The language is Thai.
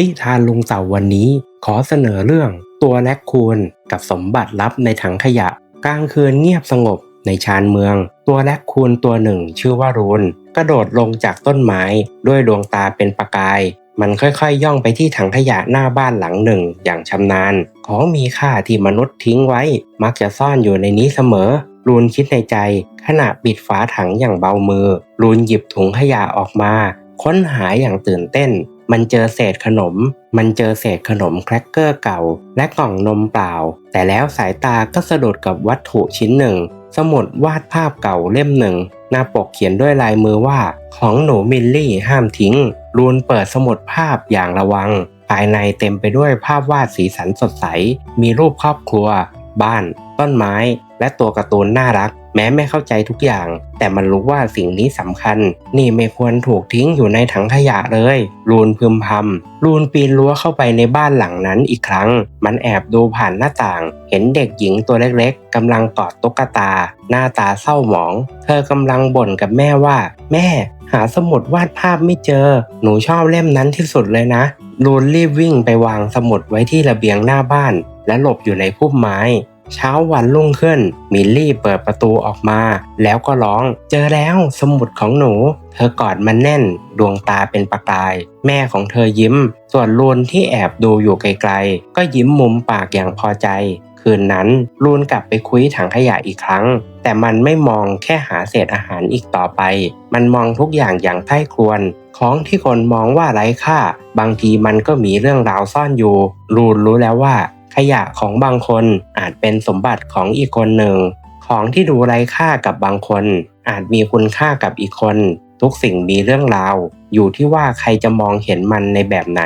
นิทานลุงเต่าวันนี้ขอเสนอเรื่องตัวแลกคูนกับสมบัติลับในถังขยะ กลางคืนเงียบสงบในชานเมือง ตัวแลกคูนตัวหนึ่งชื่อว่ารูนกระโดดลงจากต้นไม้ด้วยดวงตาเป็นประกาย มันค่อยๆย่องไปที่ถังขยะหน้าบ้านหลังหนึ่งอย่างชำนาญ ของมีค่าที่มนุษย์ทิ้งไว้ มักจะซ่อนอยู่ในนี้เสมอรูนคิดในใจ ขณะปิดฝาถังอย่างเบามือรูนหยิบถุงขยะออกมา ค้นหาอย่างตื่นเต้น มันเจอเศษขนม มันเจอเศษขนมแครกเกอร์เก่า และกล่องนมเปล่า แต่แล้วสายตาก็สะดุดกับวัตถุชิ้นหนึ่ง สมุดวาดภาพเก่าเล่มหนึ่ง หน้าปกเขียนด้วยลายมือว่า ของหนูมิลลี่ห้ามทิ้ง รูนเปิดสมุดภาพอย่างระวัง ภายในเต็มไปด้วยภาพวาดสีสันสดใส มีรูปครอบครัว บ้าน ต้นไม้ และตัวการ์ตูนน่ารัก แม้ไม่เข้าใจทุกอย่าง แต่มันรู้ว่าสิ่งนี้สำคัญ นี่ไม่ควรถูกทิ้งอยู่ในถังขยะเลยรูนพึมพำรูนปีนรั้วเข้าไปในบ้านหลังนั้นอีกครั้ง มันแอบดูผ่านหน้าต่าง เห็นเด็กหญิงตัวเล็กๆกำลังกอดตุ๊กตา หน้าตาเศร้าหมอง เธอกำลังบ่นกับแม่ว่า แม่ หาสมุดวาดภาพไม่เจอ หนูชอบเล่มนั้นที่สุดเลยนะรูนรีบวิ่งไปวางสมุดไว้ที่ระเบียงหน้าบ้าน และหลบอยู่ในพุ่มไม้ เช้าวันรุ่งขึ้น มิลลี่เปิดประตูออกมา แล้วก็ร้อง เจอแล้วสมุดของหนู เธอกอดมันแน่น ดวงตาเป็นประกาย แม่ของเธอยิ้ม ส่วนลูนที่แอบดูอยู่ไกลๆ ก็ยิ้มมุมปากอย่างพอใจ คืนนั้นลูนกลับไปคุยถังขยะอีกครั้ง แต่มันไม่มองแค่หาเศษอาหารอีกต่อไป มันมองทุกอย่างอย่างใคร่ครวญของที่คนมองว่าไร้ค่า บางทีมันก็มีเรื่องราวซ่อนอยู่รูนรู้แล้วว่า ขยะของบางคนอาจเป็นสมบัติของอีกคนหนึ่ง ของที่ดูไร้ค่ากับบางคน อาจมีคุณค่ากับอีกคน ทุกสิ่งมีเรื่องราว อยู่ที่ว่าใครจะมองเห็นมันในแบบไหน